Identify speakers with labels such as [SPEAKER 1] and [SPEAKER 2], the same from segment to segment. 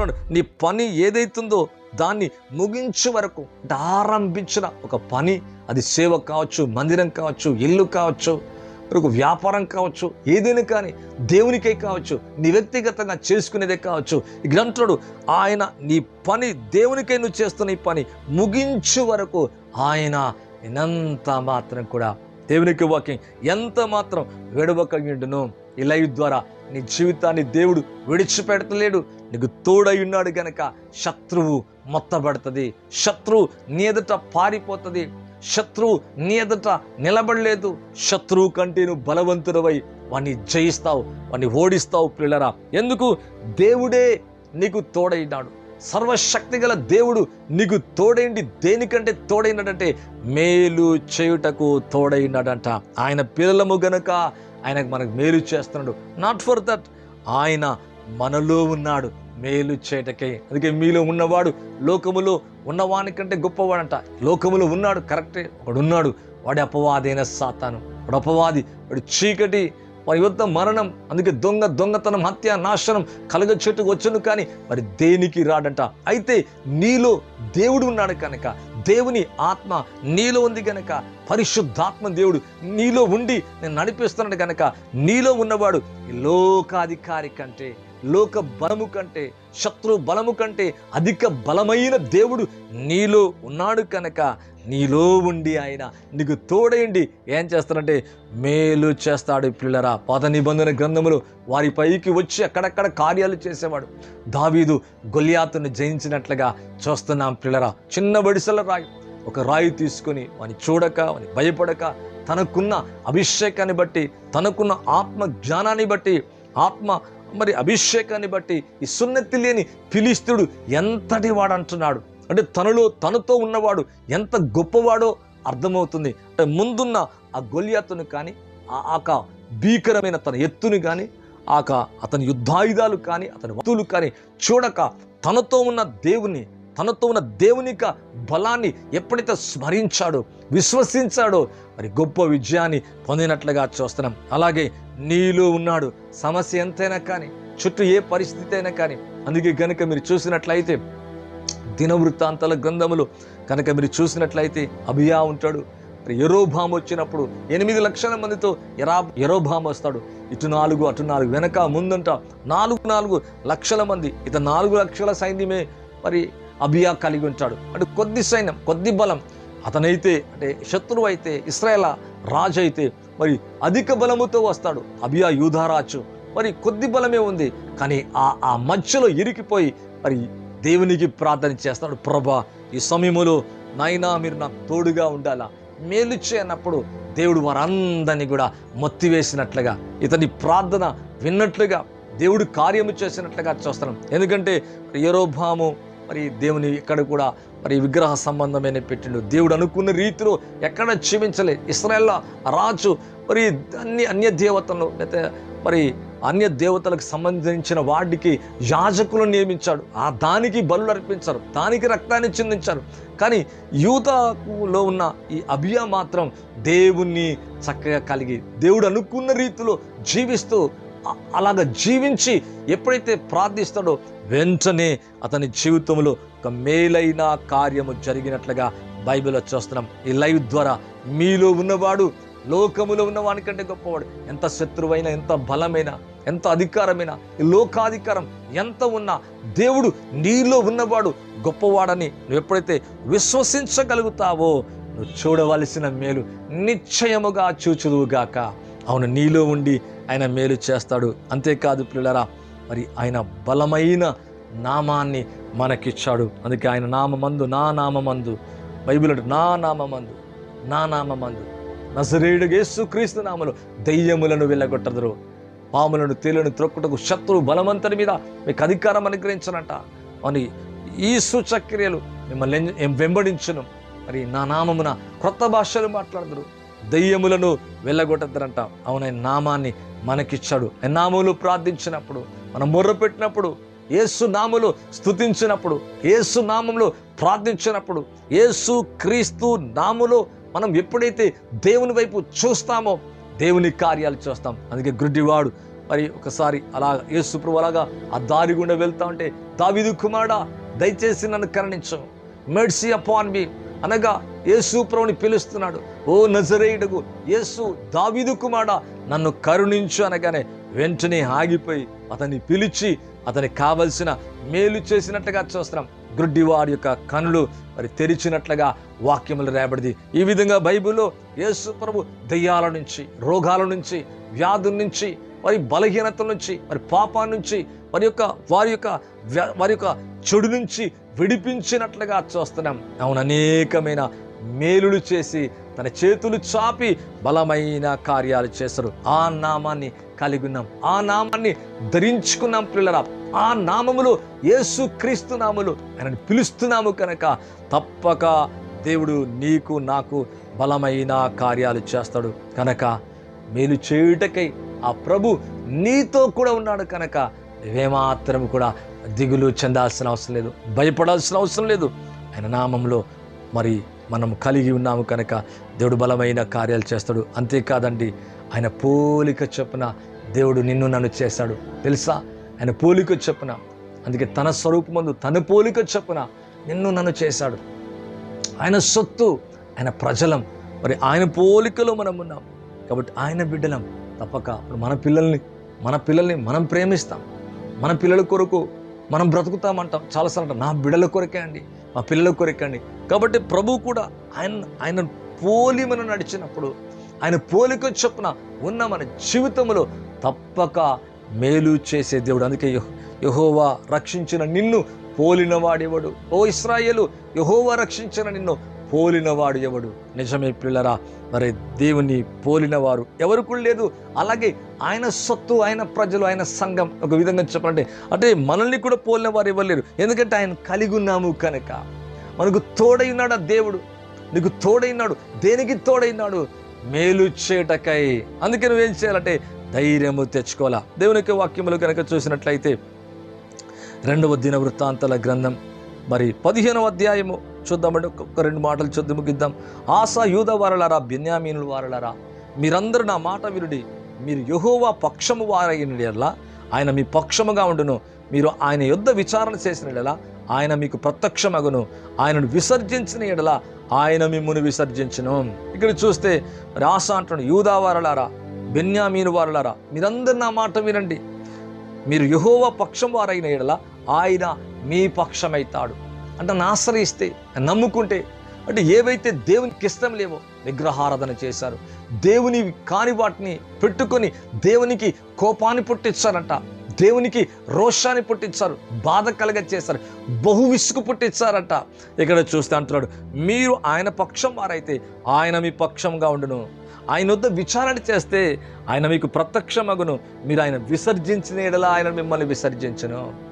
[SPEAKER 1] అంటున్నాడు నీ పని ఏదైతుందో దాన్ని ముగించే వరకు ఆరంభించిన ఒక పని. అది సేవ కావచ్చు మందిరం కావచ్చు ఇల్లు కావచ్చు ఒక వ్యాపారం కావచ్చు ఏదైనా కానీ దేవునికే కావచ్చు నీ వ్యక్తిగతంగా చేసుకునేదే కావచ్చు. గ్రంథుడు ఆయన నీ పని దేవునికై నువ్వు చేస్తున్న ఈ పని ముగించు వరకు ఆయన ఎంత మాత్రం కూడా దేవునికి వాకింగ్ ఎంత మాత్రం విడవకగిండును ఈ లైవ్ ద్వారా నీ జీవితాన్ని దేవుడు విడిచిపెడతలేడు. నీకు తోడై ఉన్నాడు గనక శత్రువు మొత్తబడుతుంది. శత్రువు నీ ఎదుట పారిపోతుంది. శత్రువు నీ ఎదుట నిలబడలేదు. శత్రువు కంటే నువ్వు బలవంతుడవై వాణ్ణి జయిస్తావు వాణ్ణి ఓడిస్తావు పిల్లరా. ఎందుకు? దేవుడే నీకు తోడైనాడు. సర్వశక్తి గల దేవుడు నీకు తోడైండి దేనికంటే తోడైనాడంటే మేలు చేయుటకు తోడైనాడంట. ఆయన పిల్లలము గనక ఆయనకు మనకు మేలు చేస్తున్నాడు. నాట్ ఫర్ దట్ ఆయన మనలో ఉన్నాడు. మేలు చేయటకే. అందుకే మీలో ఉన్నవాడు లోకములో ఉన్నవానికంటే గొప్పవాడంట. లోకములో ఉన్నాడు కరెక్టే. వాడు ఉన్నాడు వాడి అపవాదైన సాతాను. వాడు అపవాది వాడు చీకటి వారి యుద్ధ మరణం. అందుకే దొంగ దొంగతనం హత్య నాశనం కలగ చెట్టుకు వచ్చును కానీ మరి దేనికి రాడంట? అయితే నీలో దేవుడు ఉన్నాడు కనుక దేవుని ఆత్మ నీలో ఉంది కనుక పరిశుద్ధాత్మ దేవుడు నీలో ఉండి నేను నడిపిస్తున్నాడు కనుక నీలో ఉన్నవాడు లోకాధికారి కంటే లోక బలము కంటే శత్రు బలము కంటే అధిక బలమైన దేవుడు నీలో ఉన్నాడు కనుక నీలో ఉండి ఆయన నీకు తోడేయండి. ఏం చేస్తాడంటే మేలు చేస్తాడు పిల్లరా. పాత నిబంధన గ్రంథములు వారి పైకి వచ్చి అక్కడక్కడ కార్యాలు చేసేవాడు. దావీదు గొలియాతును జయించినట్లుగా చూస్తున్నాం పిల్లరా. చిన్న బడిసల రాయి. ఒక రాయి తీసుకొని వాని చూడక వాని భయపడక తనకున్న అభిషేకాన్ని బట్టి తనకున్న ఆత్మ జ్ఞానాన్ని బట్టి ఆత్మ మరి అభిషేకాన్ని బట్టి ఈ సున్నతి లేని ఫిలిస్తుడు ఎంతటి వాడు అంటున్నాడు అంటే తనలో తనతో ఉన్నవాడు ఎంత గొప్పవాడో అర్థమవుతుంది. అంటే ముందున్న ఆ గొలియాతును కానీ ఆ ఆక భీకరమైన తన ఎత్తుని కానీ ఆక అతని యుద్ధాయుధాలు కానీ అతని వస్తువులు కానీ చూడక తనతో ఉన్న దేవుని తనతో ఉన్న దేవునిక బలాన్ని ఎప్పుడైతే స్మరించాడో విశ్వసించాడో మరి గొప్ప విజయాన్ని పొందినట్లుగా చూస్తున్నాం. అలాగే నీలో ఉన్నాడు. సమస్య ఎంతైనా కానీ చుట్టూ ఏ పరిస్థితి అయినా కానీ అందుకే గనుక మీరు చూసినట్లయితే దినవృత్తాంతాల గ్రంథములు కనుక మీరు చూసినట్లయితే అభియా ఉంటాడు. మరి ఎరోభామ్ వచ్చినప్పుడు ఎనిమిది లక్షల మందితో ఎరా ఎరోభామ్ వస్తాడు. ఇటు నాలుగు అటు నాలుగు వెనక ముందంట నాలుగు నాలుగు లక్షల మంది. ఇత నాలుగు లక్షల సైన్యమే మరి అభియా కలిగి ఉంటాడు. అంటే కొద్ది సైన్యం కొద్ది బలం అతనైతే అంటే శత్రువు అయితే ఇస్రాయేల రాజు అయితే మరి అధిక బలముతో వస్తాడు. అభియా యూధారాజు మరి కొద్ది బలమే ఉంది. కానీ ఆ ఆ మధ్యలో ఇరికిపోయి మరి దేవునికి ప్రార్థన చేస్తాడు. ప్రభా ఈ సమయంలో నాయనా మీరు నాకు తోడుగా ఉండాలా? మేలు చేయనప్పుడు దేవుడు వారందరినీ కూడా మొత్తివేసినట్లుగా ఇతని ప్రార్థన విన్నట్లుగా దేవుడు కార్యము చేసినట్లుగా చూస్తున్నాం. ఎందుకంటే యరోభాము మరి దేవుని ఇక్కడ కూడా మరి విగ్రహ సంబంధమైన పెట్టిండు? దేవుడు అనుకున్న రీతిలో ఎక్కడ క్షమించలే ఇస్రాయల్ రాజు మరి అన్ని అన్య దేవతలను లేకపోతే మరి అన్య దేవతలకు సంబంధించిన వాటికి యాజకులను నియమించాడు. ఆ దానికి బలులు అర్పించారు. దానికి రక్తాన్ని చిందించారు. కానీ యూతలో ఉన్న ఈ అభియ మాత్రం దేవుణ్ణి చక్కగా కలిగి దేవుడు అనుకున్న రీతిలో జీవిస్తూ అలాగ జీవించి ఎప్పుడైతే ప్రార్థిస్తాడో వెంటనే అతని జీవితంలో ఒక మేలైన కార్యము జరిగినట్లుగా బైబిల్లో చూస్తున్నాం. ఈ లైవ్ ద్వారా మీలో ఉన్నవాడు లోకములో ఉన్నవాని కంటే గొప్పవాడు ఎంత శత్రువైన ఎంత బలమైన ఎంత అధికారమైన ఈ లోకాధికారం ఎంత ఉన్నా దేవుడు నీలో ఉన్నవాడు గొప్పవాడని నువ్వు ఎప్పుడైతే విశ్వసించగలుగుతావో నువ్వు చూడవలసిన మేలు నిశ్చయముగా చూచుదువుగాక. అవును నీలో ఉండి ఆయన మేలు చేస్తాడు. అంతేకాదు పిల్లరా మరి ఆయన బలమైన నామాన్ని మనకిచ్చాడు. అందుకే ఆయన నామమందు నా నామమందు బైబిల్ నా నామమందు నా నామమందు నజరేయుడు యేసు క్రీస్తు నామలు దయ్యములను వెళ్ళగొట్టదురు. పాములను తేలను త్రొక్కుటకు శత్రువు బలవంతుని మీద మీకు అధికారం అనుగ్రహించనంట. అని ఈ సూచక్రియలు మిమ్మల్ని వెంబడించును. మరి నా నామమున క్రొత్త భాషలు మాట్లాడదురు. దయ్యములను వెళ్ళగొట్టద్దరంట. అవునైన నామాన్ని మనకిచ్చాడు. ఆయన నామములు ప్రార్థించినప్పుడు మనం మొర్ర పెట్టినప్పుడు ఏసు నామలు స్థుతించినప్పుడు ఏసు నామంలో ప్రార్థించినప్పుడు ఏసు క్రీస్తు నాములో మనం ఎప్పుడైతే దేవుని వైపు చూస్తామో దేవుని కార్యాలు చూస్తాం. అందుకే గుడ్డివాడు. మరి ఒకసారి అలా ఏసుప్రభు అలాగా ఆ దారి గుండా వెళ్తా ఉంటే దావిదు కుమారుడా దయచేసి నన్ను కరణించు. మెడ్సీ అపాన్ మీ అనగా యేసు ప్రభుని పిలుస్తున్నాడు. ఓ నజరేయుడుగు యేసు దావిదు కుమారుడా నన్ను కరుణించు. అనగానే వెంటనే ఆగిపోయి అతన్ని పిలిచి అతనికి కావలసిన మేలు చేసినట్టుగా చూస్తున్నాం. గ్రుడ్డివాడి యొక్క కనులు మరి తెరిచినట్లుగా వాక్యములు రేపడిది ఈ విధంగా బైబిల్లో యేసు ప్రభు దయ్యాల నుంచి రోగాల నుంచి వ్యాధుల నుంచి మరి బలహీనతల నుంచి మరి పాపా నుంచి వారి యొక్క వారి యొక్క వారి యొక్క చెడు నుంచి విడిపించినట్లుగా చూస్తున్నాం. అవును అనేకమైన మేలులు చేసి తన చేతులు చాపి బలమైన కార్యాలు చేస్తారు ఆ నామాన్ని కలిగి ఉన్నాం. ఆ నామాన్ని ధరించుకున్నాం పిల్లరా. ఆ నామములో యేసు క్రీస్తు నాములు ఆయనని పిలుస్తున్నాము కనుక తప్పక దేవుడు నీకు నాకు బలమైన కార్యాలు చేస్తాడు. కనుక మేలు చేయుటకై ఆ ప్రభు నీతో కూడా ఉన్నాడు కనుక నువ్వేమాత్రం కూడా దిగులు చెందాల్సిన అవసరం లేదు. భయపడాల్సిన అవసరం లేదు. ఆయన నామంలో మరి మనం కలిగి ఉన్నాము కనుక దేవుడు బలమైన కార్యాలు చేస్తాడు. అంతేకాదండి ఆయన పోలిక చొప్పున దేవుడు నిన్ను నన్ను చేశాడు. తెలుసా? ఆయన పోలిక చొప్పున. అందుకే తన స్వరూపమందు తన పోలిక చొప్పున నిన్ను నన్ను చేశాడు. ఆయన సొత్తు ఆయన ప్రజలం. మరి ఆయన పోలికలో మనం ఉన్నాం. కాబట్టి ఆయన బిడ్డలం. తప్పక ఇప్పుడు మన పిల్లల్ని మన పిల్లల్ని మనం ప్రేమిస్తాం. మన పిల్లల కొరకు మనం బ్రతుకుతామంటాం. చాలాసార్లు అంటాం నా బిడ్డల కొరకే అండి మా పిల్లల కొరకే అండి. కాబట్టి ప్రభు కూడా ఆయన ఆయన పోలి మనం నడిచినప్పుడు ఆయన పోలిక చొప్పున ఉన్న మన జీవితంలో తప్పక మేలు చేసే దేవుడు. అందుకే యహోవా రక్షించిన నిన్ను పోలినవాడెవడు ఓ ఇస్రాయేలు యహోవా రక్షించిన నిన్ను పోలినవాడు ఎవడు నిజమే పిల్లరా మరి దేవుని పోలినవారు ఎవరికి లేదు. అలాగే ఆయన సొత్తు ఆయన ప్రజలు ఆయన సంఘం ఒక విధంగా చెప్పాలంటే అంటే మనల్ని కూడా పోలిన వారు ఇవ్వలేరు ఎందుకంటే ఆయన కలిగి ఉన్నాము కనుక. మనకు తోడైనాడు ఆ దేవుడు. నీకు తోడైనాడు. దేనికి తోడైనాడు? మేలు చేటకై అందుకే నువ్వేం చేయాలంటే ధైర్యము తెచ్చుకోవాలా. దేవుని యొక్క వాక్యములు కనుక చూసినట్లయితే రెండవ దిన వృత్తాంతాల గ్రంథం మరి పదిహేనవ అధ్యాయము చూద్దామండి. ఒక్కొక్క రెండు మాటలు చూద్దాం ముగిద్దాం. ఆశా యూద వారలారా బెన్యామీనుల వారలారా మీరందరూ నా మాట వినుడి. మీరు యహోవా పక్షము వారైన ఎడల ఆయన మీ పక్షముగా ఉండును. మీరు ఆయన యుద్ధ విచారణ చేసిన ఆయన మీకు ప్రత్యక్షమగును. ఆయనను విసర్జించిన ఎడల ఆయన మిమ్మును విసర్జించను. ఇక్కడ చూస్తే రాస ఆశ అంటున్నాడు యూదా వారలారా బెన్యామీను వారలారా మీరందరూ నా మాట వినండి. మీరు యహోవ పక్షం వారైన ఎడల ఆయన మీ పక్షమైతాడు. అంటే ఆశ్రయిస్తే నమ్ముకుంటే అంటే ఏవైతే దేవునికి ఇష్టం లేవో విగ్రహారాధన చేశారు దేవుని కాని వాటిని పెట్టుకొని దేవునికి కోపాన్ని పుట్టించారంట. దేవునికి రోషాన్ని పుట్టించారు బాధ కలగ చేశారు బహు విసుగు పుట్టించారట. ఇక్కడ చూస్తే అంటున్నాడు మీరు ఆయన పక్షం వారైతే ఆయన మీ పక్షంగా ఉండును. ఆయన వద్ద విచారణ చేస్తే ఆయన మీకు ప్రత్యక్షమగును. మీరు ఆయన విసర్జించిన ఎడలా ఆయన మిమ్మల్ని విసర్జించను.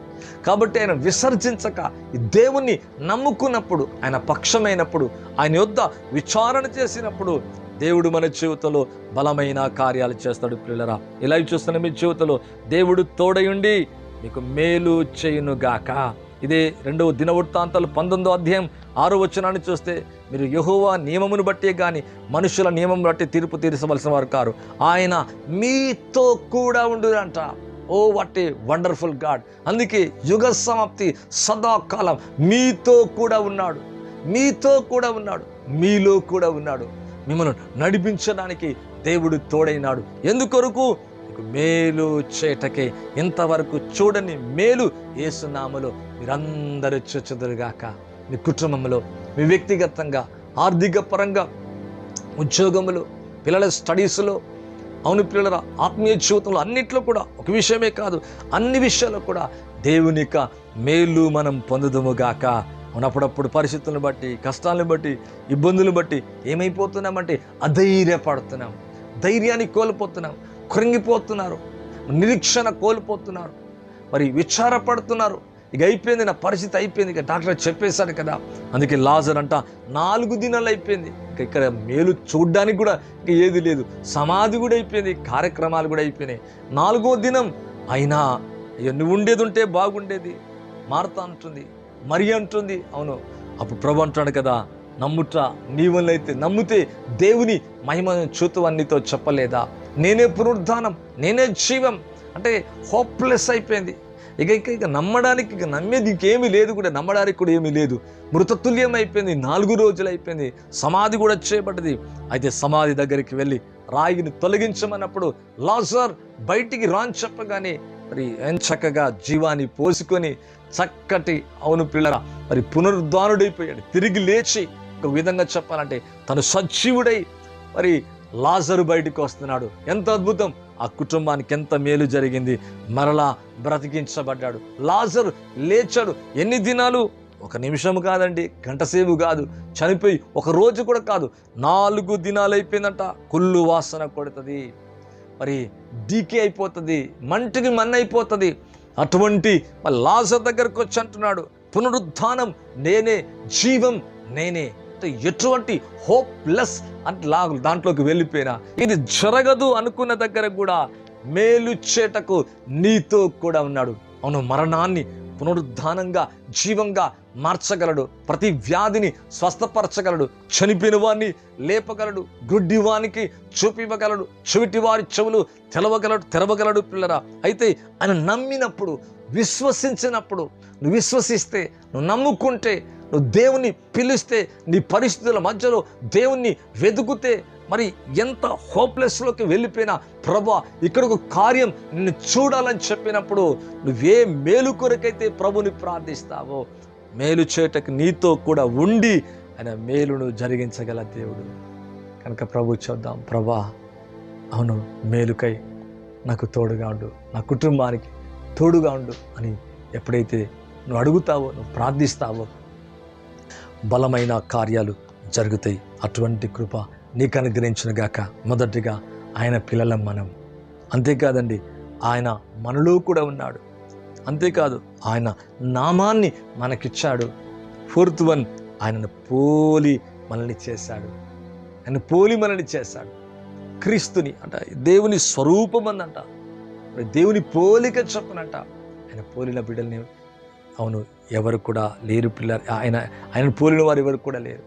[SPEAKER 1] కాబట్టి ఆయన విసర్జించక దేవుణ్ణి నమ్ముకున్నప్పుడు ఆయన పక్షమైనప్పుడు ఆయన యొద్ద విచారణ చేసినప్పుడు దేవుడు మన జీవితంలో బలమైన కార్యాలు చేస్తాడు పిల్లరా. ఇలా చూస్తున్న మీ జీవితంలో దేవుడు తోడయుండి మీకు మేలు చేయునుగాక. ఇదే రెండవ దినవృత్తాంతాలు పంతొమ్మిదో అధ్యాయం ఆరో వచనాన్ని చూస్తే మీరు యహోవా నియమమును బట్టే కానీ మనుషుల నియమం బట్టి తీర్పు తీర్చవలసిన వారు కారు. ఆయన మీతో కూడా ఉండురంట. Oh what a wonderful God అందుకే యుగ సమాప్తి సదాకాలం మీతో కూడా ఉన్నాడు. మీతో కూడా ఉన్నాడు. మీలో కూడా ఉన్నాడు. మిమ్మల్ని నడిపించడానికి దేవుడు తోడైనాడు. ఎందుకొరకు? మీకు మేలు చేటకే ఇంతవరకు చూడని మేలు ఏసునామలో మీరందరూ చూచుదురుగాక. మీ కుటుంబంలో మీ వ్యక్తిగతంగా ఆర్థిక పరంగా ఉద్యోగంలో పిల్లల స్టడీస్లో అవును పిల్లల ఆత్మీయ జీవితంలో అన్నిట్లో కూడా ఒక విషయమే కాదు అన్ని విషయాల్లో కూడా దేవుని యొక్క మేలు మనం పొందుదుముగాక ఉన్నప్పుడప్పుడు పరిస్థితులను బట్టి కష్టాలను బట్టి ఇబ్బందులను బట్టి ఏమైపోతున్నామంటే అధైర్యపడుతున్నాం. ధైర్యాన్ని కోల్పోతున్నాం. కృంగిపోతున్నారు. నిరీక్షణ కోల్పోతున్నారు. మరి విచారపడుతున్నారు. ఇక అయిపోయింది నా పరిస్థితి అయిపోయింది. ఇక డాక్టర్ చెప్పేశాడు కదా. అందుకే లాజర్ అంట నాలుగు దినాలు అయిపోయింది. ఇక ఇక్కడ మేలు చూడ్డానికి కూడా ఇక ఏది లేదు. సమాధి కూడా అయిపోయింది. కార్యక్రమాలు కూడా అయిపోయినాయి. నాలుగో దినం అయినా ఇక నువ్వు ఉండేది ఉంటే బాగుండేది. మారుతా అంటుంది. మరి అంటుంది అవును అప్పుడు ప్రభు అంటాడు కదా నమ్ముట నీ నమ్మితే దేవుని మహిమను చూతువన్నీతో చెప్పలేదా? నేనే పునరుద్ధానం నేనే జీవం. అంటే హోప్లెస్ అయిపోయింది. ఇక ఇక ఇక నమ్మడానికి ఇక నమ్మేది ఇంకేమీ లేదు కూడా నమ్మడానికి కూడా ఏమీ లేదు. మృతతుల్యం అయిపోయింది నాలుగు రోజులు అయిపోయింది సమాధి కూడా చేయబడ్డది. అయితే సమాధి దగ్గరికి వెళ్ళి రాయిని తొలగించమన్నప్పుడు లాజర్ బయటికి రాని చెప్పగానే మరి ఎంచక్కగా జీవాన్ని పోసుకొని చక్కటి అవును పిల్లరా మరి పునరుద్ధానుడైపోయాడు. తిరిగి లేచి ఒక విధంగా చెప్పాలంటే తను సజీవుడై మరి లాజరు బయటికి వస్తున్నాడు. ఎంత అద్భుతం! ఆ కుటుంబానికి ఎంత మేలు జరిగింది. మరలా బ్రతికించబడ్డాడు. లాజరు లేచాడు. ఎన్ని దినాలు? ఒక నిమిషం కాదండి గంటసేపు కాదు. చనిపోయి ఒక రోజు కూడా కాదు. నాలుగు దినాలు అయిపోయిందంట. కుళ్ళు వాసన కొడుతుంది. మరి డీకే అయిపోతుంది. మంటికి మన్నైపోతుంది. అయిపోతుంది అటువంటి లాజర్ దగ్గరకు వచ్చి అంటున్నాడు పునరుద్ధానం నేనే జీవం నేనే. ఎటువంటి హోప్లెస్ అంటే లా దాంట్లోకి వెళ్ళిపోయినా ఇది జరగదు అనుకున్న దగ్గర కూడా మేలుచ్చేటకు నీతో కూడా ఉన్నాడు. అవును మరణాన్ని పునరుద్ధానంగా జీవంగా మార్చగలడు. ప్రతి వ్యాధిని స్వస్థపరచగలడు. చనిపోయిన వారిని లేపగలడు. గుడ్డివానికి చూపివ్వగలడు. చెవిటి వారి చెవులు తెలవగలడు తెరవగలడు పిల్లరా. అయితే ఆయన నమ్మినప్పుడు విశ్వసించినప్పుడు నువ్వు విశ్వసిస్తే నువ్వు నమ్ముకుంటే నువ్వు దేవుని పిలిస్తే నీ పరిస్థితుల మధ్యలో దేవుణ్ణి వెతుకుతే మరి ఎంత హోప్లెస్లోకి వెళ్ళిపోయినా ప్రభా ఇక్కడ ఒక కార్యం నిన్ను చూడాలని చెప్పినప్పుడు నువ్వే మేలు కొరకైతే ప్రభుని ప్రార్థిస్తావో మేలు చేయటకు నీతో కూడా ఉండి ఆయన మేలును జరిగించగల దేవుడు. కనుక ప్రభు చూద్దాం. ప్రభా అవును మేలుకై నాకు తోడుగా ఉండు. నా కుటుంబానికి తోడుగా ఉండు అని ఎప్పుడైతే నువ్వు అడుగుతావో నువ్వు ప్రార్థిస్తావో బలమైన కార్యాలు జరుగుతాయి. అటువంటి కృప నీకు అనుగ్రహించిన గాక మొదటిగా ఆయన పిల్లలం మనం. అంతేకాదండి ఆయన మనలో కూడా ఉన్నాడు. అంతేకాదు ఆయన నామాన్ని మనకిచ్చాడు. ఫోర్త్ వన్ ఆయనను పోలి మనల్ని చేశాడు. ఆయన పోలి మనల్ని చేశాడు. క్రీస్తుని అంట దేవుని స్వరూపం అందంట దేవుని పోలిక చెప్పనంట. ఆయన పోలిన బిడ్డల్ని అవును ఎవరు కూడా లేరు పిల్లలు. ఆయన ఆయన పోలిన వారు ఎవరు కూడా లేరు.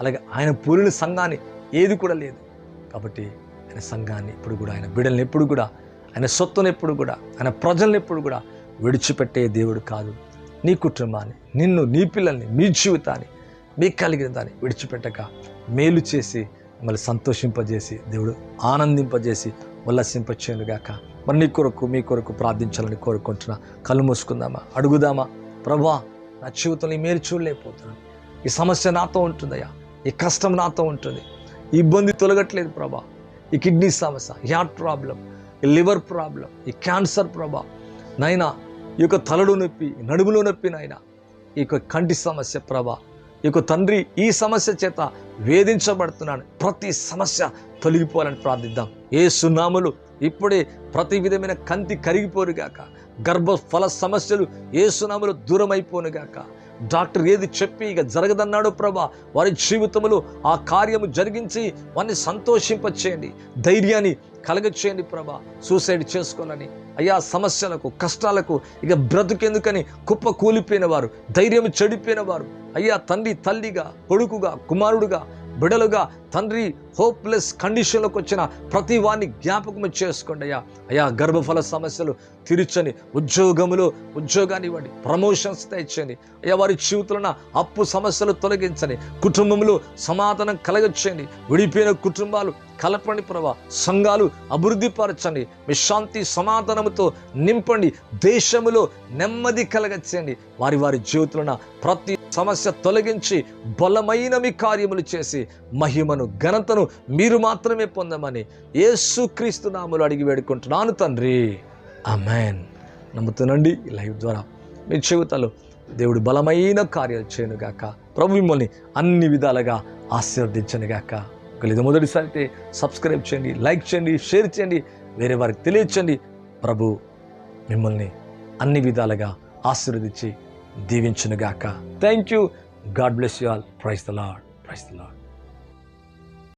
[SPEAKER 1] అలాగే ఆయన పోలిన సంఘాన్ని ఏది కూడా లేదు. కాబట్టి ఆయన సంఘాన్ని ఎప్పుడు కూడా ఆయన బిడల్ని ఎప్పుడు కూడా ఆయన సొత్తును ఎప్పుడు కూడా ఆయన ప్రజల్ని ఎప్పుడు కూడా విడిచిపెట్టే దేవుడు కాదు. నీ కుటుంబాన్ని నిన్ను నీ పిల్లల్ని మీ జీవితాన్ని మీకు కలిగిన దాన్ని విడిచిపెట్టక మేలు చేసి మిమ్మల్ని సంతోషింపజేసి దేవుడు ఆనందింపజేసి ఉల్లసింపచేయనుగాక. మరి నీ కొరకు మీ కొరకు ప్రార్థించాలని కోరుకుంటున్నా. కళ్ళు మూసుకుందామా? అడుగుదామా? ప్రభా నా జీవితంలో మేలు చూడలేకపోతున్నాను. ఈ సమస్య నాతో ఉంటుందయ్యా. ఈ కష్టం నాతో ఉంటుంది. ఇబ్బంది తొలగట్లేదు ప్రభా. ఈ కిడ్నీ సమస్య హార్ట్ ప్రాబ్లం ఈ లివర్ ప్రాబ్లం ఈ క్యాన్సర్ ప్రభా. నైనా ఈ యొక్క తలడు నొప్పి నడుములో నొప్పి నైనా ఈ యొక్క కంటి సమస్య ప్రభా. ఈ యొక్క తండ్రి ఈ సమస్య చేత వేధించబడుతున్నాను ప్రతి సమస్య తొలగిపోవాలని ప్రార్థిద్దాం. ఏ సున్నాములు ఇప్పుడే ప్రతి విధమైన కంతి కరిగిపోనుగాక. గర్భఫల సమస్యలు ఏసునాములు దూరమైపోనుగాక. డాక్టర్ ఏది చెప్పి ఇక జరగదన్నాడు ప్రభా వారి జీవితంలో ఆ కార్యము జరిగించి వారిని సంతోషింపచేయండి. ధైర్యాన్ని కలగచేయండి ప్రభా సూసైడ్ చేసుకోవాలని అయ్యా సమస్యలకు కష్టాలకు ఇక బ్రతుకెందుకని కుప్ప కూలిపోయిన వారు ధైర్యం చెడిపోయిన వారు అయ్యా తండ్రి తల్లిగా కొడుకుగా కుమారుడుగా బిడలుగా తండ్రి హోప్లెస్ కండిషన్లోకి వచ్చిన ప్రతి వారిని జ్ఞాపకం చేసుకోండి అయ్యా. అయ్యా గర్భఫల సమస్యలు తీర్చని ఉద్యోగములో ఉద్యోగాన్ని ఇవ్వండి. ప్రమోషన్స్ తెచ్చండి. అయ్యా వారి జీవితంలో అప్పు సమస్యలు తొలగించండి. కుటుంబంలో సమాధానం కలగచ్చేయండి. విడిపోయిన కుటుంబాలు కలపండి ప్రభా. సంఘాలు అభివృద్ధి పరచండి. విశ్రాంతి సమాధానముతో నింపండి. దేశములో నెమ్మది కలగచ్చండి వారి వారి జీవితంలో ప్రతి సమస్య తొలగించి బలమైన మీ కార్యములు చేసి మహిమను ఘనతను మీరు మాత్రమే పొందమని యేసుక్రీస్తు నామలు అడిగి వేడుకుంటున్నాను తండ్రి. ఆమెన్. నమ్ముతునండి లైవ్ ద్వారా. మీ జీవితాలు దేవుడు బలమైన కార్యాలు చేయనుగాక ప్రభు మిమ్మల్ని అన్ని విధాలుగా ఆశీర్వదించనుగాక ఒకవేళ మొదటిసారి అయితే సబ్స్క్రైబ్ చేయండి లైక్ చేయండి షేర్ చేయండి వేరే వారికి తెలియచేయండి. ప్రభు మిమ్మల్ని అన్ని విధాలుగా ఆశీర్వదించి దీవించునుగాక thank you god bless you all praise the lord praise the lord